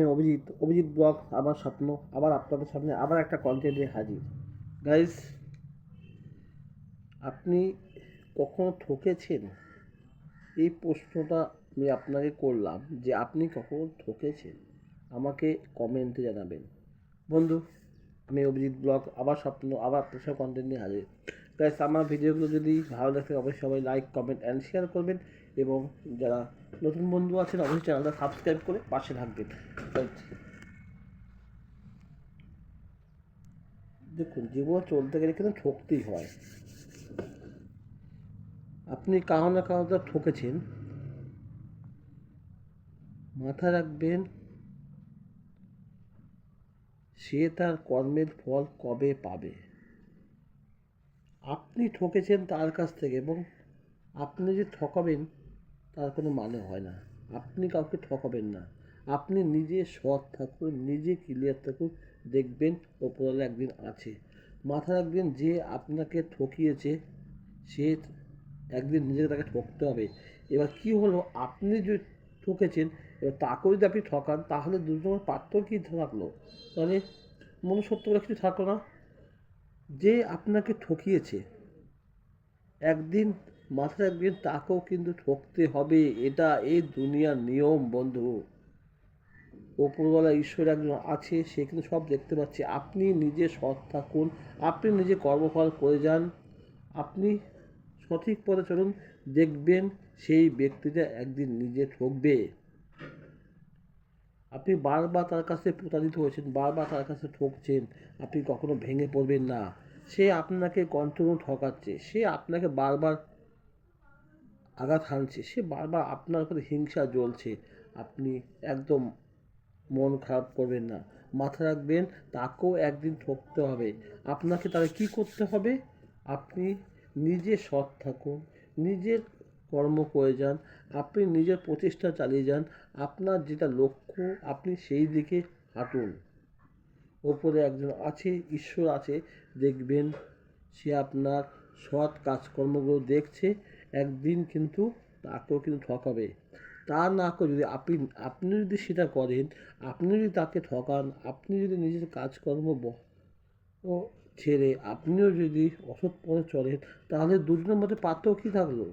Abhijit Abhijit blog আমার স্বপ্ন, আবার আপনাদের সামনে আবার একটা কন্টেন্ট নিয়ে হাজির। গাইস আপনি কখনো ঠকেছেন? এই প্রশ্নটা আমি আপনাকে করলাম যে আপনি কখনো ঠকেছেন? আমাকে কমেন্টে জানাবেন। বন্ধু, আমি অভিজিৎ ব্লগ, আবার স্বপ্ন, আবার আপনার সব কন্টেন্ট নিয়ে হাজির। গাইস আমার ভিডিওগুলো যদি ভালো লাগে, অবশ্যই সবাই লাইক কমেন্ট অ্যান্ড শেয়ার করবেন। এবং যারা নতুন বন্ধু আছেন, অবশ্যই চ্যানেলটা সাবস্ক্রাইব করে পাশে থাকবেন. দেখুন, জীবন চলতে গেলে কিন্তু ঠকতেই হয়। আপনি কারও না কারও তো ঠকেছেন। মাথায় রাখবেন, সে তার কর্মের ফল কবে পাবে? আপনি ঠকেছেন তার কাছ থেকে এবং আপনি যে ঠকাবেন তার কোনো মানে হয় না। আপনি কাউকে ঠকাবেন না। আপনি নিজে সৎ থাকুন, নিজে ক্লিয়ার থাকুন, দেখবেন ওপরওয়ালা একদিন আছে। মাথা রাখবেন যে আপনাকে ঠকিয়েছে, সে একদিন নিজেকে তাকে ঠকতে হবে। এবার কি হলো? আপনি যে ঠকেছেন, এবার তাকেও যদি আপনি ঠকান, তাহলে দুজনের পার্থক্য কী থাকল তাহলে মনুষ্যত্ব বলে কিছু থাকল না? যে আপনাকে ঠকিয়েছে, একদিন মাথায় রাখবেন তাকেও কিন্তু ঠকতে হবে, এটা এই দুনিয়ার নিয়ম বন্ধু। ওপরওয়ালা ঈশ্বর একজন আছে, সে কিন্তু সব দেখতে পাচ্ছে। আপনি নিজে সৎ থাকুন, আপনি নিজে কর্মফল করে যান, আপনি সঠিক পথে চলুন, দেখবেন সেই ব্যক্তিটা একদিন নিজে ঠকবে। আপনি বারবার তার কাছে প্রতারিত হয়েছেন, বারবার তার কাছে ঠকছেন, আপনি কখনো ভেঙে পড়বেন না। সে আপনাকে কন্টিনিউ ঠকাচ্ছে, সে আপনাকে বারবার আঘাত হানছে, সে বারবার আপনার উপরে হিংসা জ্বলছে। আপনি একদম মন খারাপ করবেন না মাথা রাখবেন, তাকেও একদিন ঠকতে হবে। আপনাকে তাহলে কী করতে হবে? আপনি নিজে সৎ থাকুন, নিজের কর্ম করে যান, আপনি নিজের প্রচেষ্টা চালিয়ে যান, আপনার যেটা লক্ষ্য, আপনি সেই দিকে হাঁটুন। ওপরে একজন আছে, ঈশ্বর আছে, দেখবেন সে আপনার সৎ কাজকর্মগুলো দেখছে একদিন কিন্তু তাকেও কিন্তু ঠকাবে। তা না করে যদি আপনি আপনি যদি সেটা করেন, আপনি যদি তাকে ঠকান, আপনি যদি নিজের কাজকর্ম ও ছেড়ে আপনিও যদি অসৎ পথে চলেন, তাহলে দুজনের মধ্যে পার্থক্য কী থাকল?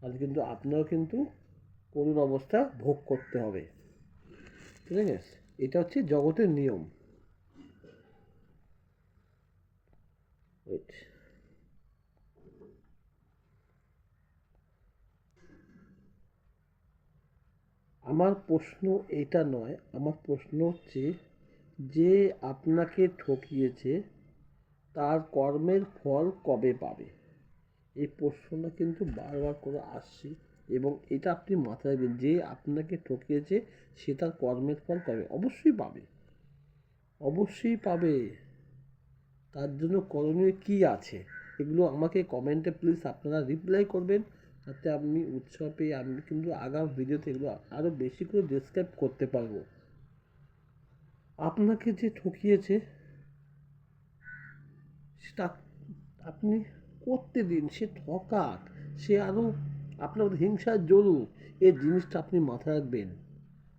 তাহলে কিন্তু আপনারও কিন্তু করুণ অবস্থা ভোগ করতে হবে। ঠিক আছে? এটা হচ্ছে জগতের নিয়ম। ওয়েট আমার প্রশ্ন এটা নয়, আমার প্রশ্ন হচ্ছে যে আপনাকে ঠকিয়েছে তার কর্মের ফল কবে পাবে? এই প্রশ্নটা কিন্তু বারবার করে আসছে এবং এটা আপনি মাথায় রাখবেন, যে আপনাকে ঠকিয়েছে সে তার কর্মের ফল কবে? অবশ্যই পাবে। অবশ্যই পাবে। তার জন্য করণীয় কী আছে? এগুলো আমাকে কমেন্টে প্লিজ আপনারা রিপ্লাই করবেন। তাতে আপনি উৎসাহ পেয়ে আমি কিন্তু আগাম ভিডিওতে এগুলো আরও বেশি করে ডিসক্রাইব করতে পারব। আপনাকে যে ঠকিয়েছে, সেটা আপনি করতে দিন সে ঠকাক সে আরও আপনার হিংসার হিংসা জ্বলুক এই জিনিসটা আপনি মাথায় রাখবেন।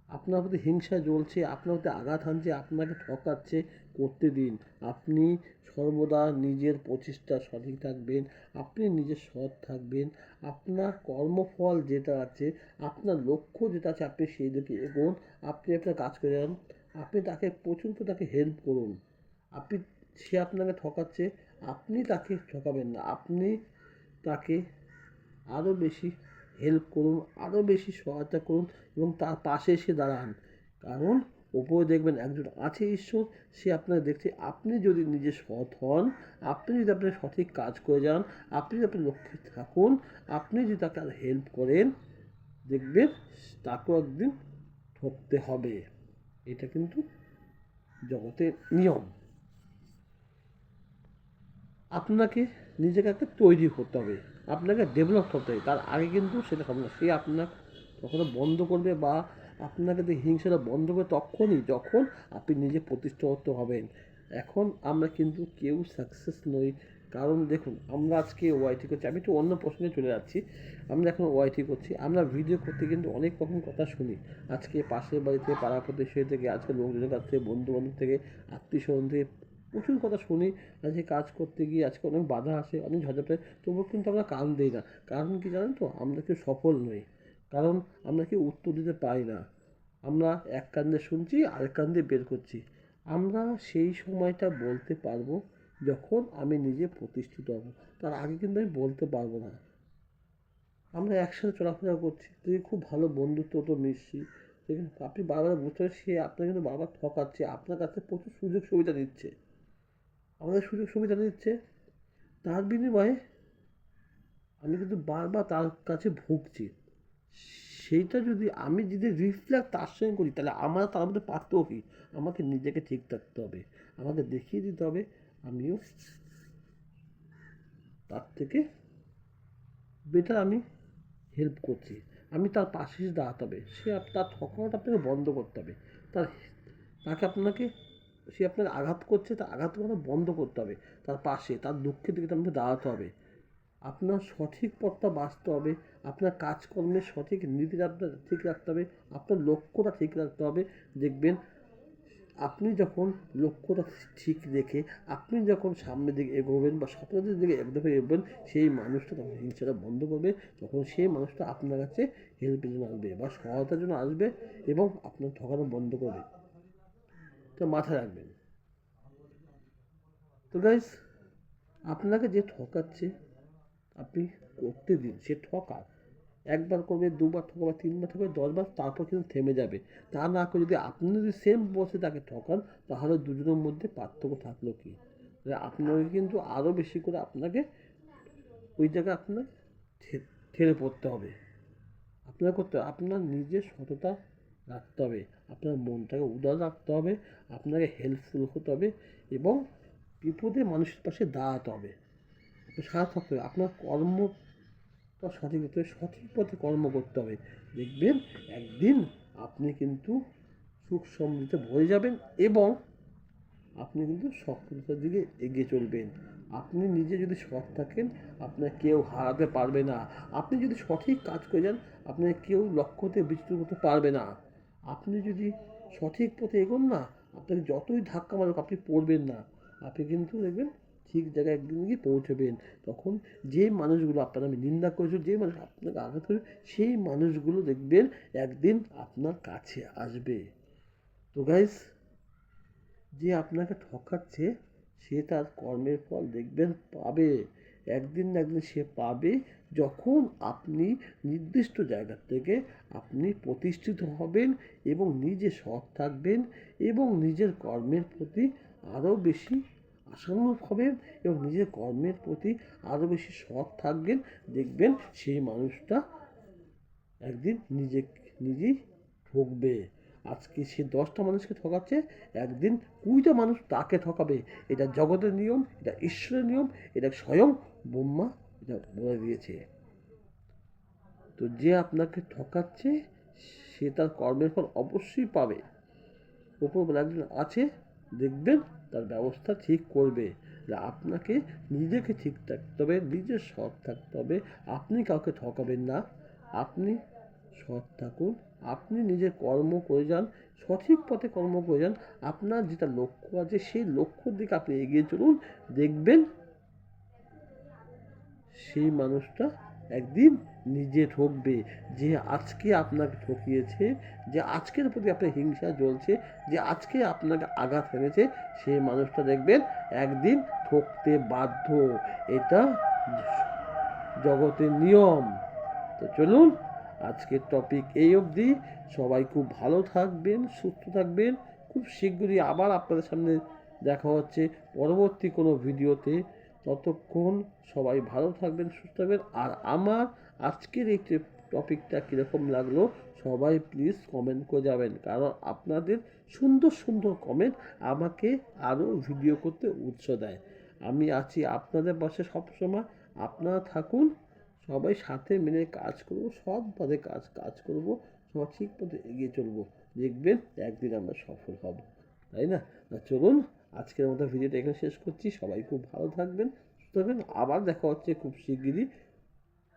আপনার প্রতি হিংসা জ্বলছে, আপনার প্রতি আঘাত হানছে, আপনাকে ঠকাচ্ছে করতে দিন। আপনি সর্বদা নিজের প্রচেষ্টা সঠিক থাকবেন, আপনি নিজের সৎ থাকবেন, আপনার কর্মফল যেটা আছে, আপনার লক্ষ্য যেটা আছে, আপনি সেই দিকে এগোন, আপনি আপনার কাজ করে যান, আপনি তাকে প্রচুর তাকে হেল্প করুন। আপনি, সে আপনাকে ঠকাচ্ছে, আপনি তাকে ঠকাবেন না, আপনি তাকে আরও বেশি হেল্প করুন আরও বেশি সহায়তা করুন এবং তার পাশে এসে দাঁড়ান। কারণ ওপরে দেখবেন একজন আছে ঈশ্বর, সে আপনাকে দেখছে। আপনি যদি নিজে সৎ হন, আপনি যদি আপনার সঠিক কাজ করে যান, আপনি যদি আপনার লক্ষ্যে থাকুন, আপনি যদি তাকে আর হেল্প করেন, দেখবেন তাকেও একদিন ঠকতে হবে। এটা কিন্তু জগতের নিয়ম। আপনাকে নিজেকে একটা তৈরি করতে হবে। আপনাকে ডেভেলপ করতে হবে। তার আগে কিন্তু সেটা হবে না। সে আপনার কখনো বন্ধ করবে বা আপনাকে দিয়ে হিংসাটা বন্ধ করবে তখনই যখন আপনি নিজে প্রতিষ্ঠাগত হবেন। এখন আমরা কিন্তু কেউ সাকসেস নই। কারণ দেখুন, আমরা আজকে ওয়াইটি করছি। আমি একটু অন্য প্রশ্নে চলে যাচ্ছি। আমরা এখন ওয়াইটি করছি। আমরা ভিডিও করতে কিন্তু অনেক রকম কথা শুনি। আজকে পাশের বাড়িতে পাড়া প্রতিবেশী থেকে, আজকে লোকজনের কাছ থেকে বন্ধু বান্ধব থেকে আত্মীয় স্বজন থেকে প্রচুর কথা শুনি আজকে কাজ করতে গিয়ে আজকে অনেক বাধা আসে, অনেক ঝঞ্ঝাটে, তবুও কিন্তু আমরা কান দিই না। কারণ কি জানেন তো? আমরা কেউ সফল নই। কারণ আমরা কেউ উত্তর দিতে পারি না। আমরা এক কান দিয়ে শুনছি, আরেক কান দিয়ে বের করছি। আমরা সেই সময়টা বলতে পারব যখন আমি নিজে প্রতিষ্ঠিত হব। তার আগে কিন্তু আমি বলতে পারব না। আমরা একসাথে চলাফেরা করছি। তুই খুব ভালো বন্ধুত্ব তো মিশছি আপনি বারবার বুঝতে পারছেন, সে আপনাকে কিন্তু বারবার ঠকাচ্ছে, আপনার কাছে প্রচুর সুযোগ সুবিধা দিচ্ছে। আমাদের সুযোগ সুবিধা দিচ্ছে। তার বিনিময়ে আমি কিন্তু বারবার তার কাছে ভুগছি। সেইটা যদি আমি যদি রিফ্লেক্ট তার সঙ্গে করি, তাহলে আমার তার মধ্যে পারতেও কি? আমাকে নিজেকে ঠিক থাকতে হবে। আমাকে দেখিয়ে দিতে হবে। আমিও তার থেকে বেটার আমি হেল্প করছি। আমি তার পাশে দাঁড়াতে হবে। সে তার ঠকানোটা আপনাকে বন্ধ করতে হবে। তার, তাকে আপনাকে সে আপনাকে আঘাত করছে, তার আঘাত করা বন্ধ করতে হবে, তার পাশে, তার দুঃখের দিকে আপনাকে দাঁড়াতে হবে। আপনার সঠিক পথটা বাঁচতে হবে, আপনার কাজকর্মের সঠিক নীতি আপনার ঠিক রাখতে হবে, আপনার লক্ষ্যটা ঠিক রাখতে হবে। দেখবেন, আপনি যখন লক্ষ্যটা ঠিক রেখে, আপনি যখন সামনের দিকে এগোবেন বা স্বপ্নের দিকে একদমই এগোবেন, সেই মানুষটা তখন হিংসাটা বন্ধ করবে, তখন সেই মানুষটা আপনার কাছে হেল্পের জন্য আসবে বা সহায়তার জন্য আসবে এবং আপনার ঠকানো বন্ধ করবে। তো মাথায় রাখবেন। তো গাইস আপনাকে যে ঠকাচ্ছে, আপনি করতে দিন। সে ঠকা একবার করবে, দুবার ঠকাবে, তিনবার ঠকাবে, দশবার, তারপর কিন্তু থেমে যাবে। তা না করে যদি আপনি যদি সেম বসে তাকে ঠকান, তাহলে দুজনের মধ্যে পার্থক্য থাকল কি? আপনাকে কিন্তু আরও বেশি করে আপনাকে ওই জায়গায় আপনার ঠেলে পড়তে হবে। আপনার করতে আপনার নিজের সততা রাখতে হবে। আপনার মনটাকে উদার রাখতে হবে, আপনাকে হেল্পফুল হতে হবে এবং বিপদে মানুষের পাশে দাঁড়াতে হবে। সাথে থাকতে হবে। আপনার কর্ম সঠিক হতে হবে, সঠিক পথে কর্ম করতে হবে। দেখবেন একদিন আপনি কিন্তু সুখ সমৃদ্ধে ভরে যাবেন এবং আপনি কিন্তু সফলতার দিকে এগিয়ে চলবেন। আপনি নিজে যদি সৎ থাকেন আপনার কেউ হারাতে পারবে না। আপনি যদি সঠিক কাজ করে যান আপনার কেউ লক্ষ্যতে বিচ্যুত করতে পারবে না। আপনি যদি সঠিক পথে এগোন না, আপনাকে যতই ধাক্কা মারুক, আপনি পড়বেন না। আপনি কিন্তু দেখবেন ঠিক জায়গায় একদিন গিয়ে পৌঁছবেন। তখন যে মানুষগুলো আপনার আমি নিন্দা করেছিল, যে মানুষ আপনাকে আঘাত করে, সেই মানুষগুলো দেখবেন একদিন আপনার কাছে আসবে। তো গাইস যে আপনাকে ঠকাচ্ছে, সে তার কর্মের ফল দেখবেন, পাবে। একদিন না একদিন সে পাবে। যখন আপনি নির্দিষ্ট জায়গা থেকে আপনি প্রতিষ্ঠিত হবেন এবং নিজে সৎ থাকবেন এবং নিজের কর্মের প্রতি আরও বেশি আশানুরূপ হবেন এবং নিজের কর্মের প্রতি আরও বেশি সৎ থাকবেন, দেখবেন সেই মানুষটা একদিন নিজে, নিজেই ঠকবে। আজকে সে দশটা মানুষকে ঠকাচ্ছে, একদিন কুড়িটা মানুষ তাকে ঠকাবে। এটা জগতের নিয়ম, এটা ঈশ্বরের নিয়ম, এটা স্বয়ং ব্রহ্মা বলে দিয়েছে। তো যে আপনাকে ঠকাচ্ছে, সে তার কর্মের ফল অবশ্যই পাবে। ওপরবেলা একজন আছে, দেখবেন তার ব্যবস্থা ঠিক করবে। আপনাকে নিজেকে ঠিক থাকতে হবে, নিজের সৎ থাকতে হবে। আপনি কাউকে ঠকাবেন না। আপনি সৎ থাকুন, আপনি নিজের কর্ম করে যান, সঠিক পথে কর্ম করে যান। আপনার যেটা লক্ষ্য আছে, সেই লক্ষ্যর দিকে আপনি এগিয়ে চলুন, দেখবেন সেই মানুষটা একদিন নিজে ঠকবে যে আজকে আপনাকে ঠকিয়েছে, যে আজকের প্রতি আপনার হিংসা জ্বলছে, যে আজকে আপনাকে আঘাত এনেছে সেই মানুষটা দেখবেন একদিন ঠকতে বাধ্য। এটা জগতের নিয়ম। তো চলুন, আজকের টপিক এই অবধি। সবাই খুব ভালো থাকবেন, সুস্থ থাকবেন। খুব শীঘ্রই আবার আপনাদের সামনে দেখা হচ্ছে পরবর্তী কোনো ভিডিওতে ততক্ষণ সবাই ভালো থাকবেন, সুস্থ থাকবেন। আর আমার আজকের এই টপিকটা কীরকম লাগল সবাই প্লিজ কমেন্ট করে যাবেন। কারণ আপনাদের সুন্দর সুন্দর কমেন্ট আমাকে আরও ভিডিও করতে উৎস দেয়। আমি আছি আপনাদের পাশে সবসময়। আপনারা থাকুন, সবাই সাথে মিলে কাজ করব করব সৎভাবে কাজ কাজ করব সঠিক পথে এগিয়ে চলবো। দেখবেন একদিন আমরা সফল হব। তাই না? চলুন আজকের মতো ভিডিওটা এখানে শেষ করছি। সবাই খুব ভালো থাকবেন, সুস্থ থাকবেন। আবার দেখা হচ্ছে খুব শিগগিরই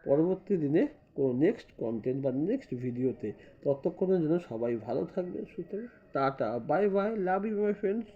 পরবর্তী দিনে কোনো নেক্সট কন্টেন্ট বা নেক্সট ভিডিওতে। ততক্ষণের জন্য সবাই ভালো থাকবে সুতরাং tata bye bye love you my friends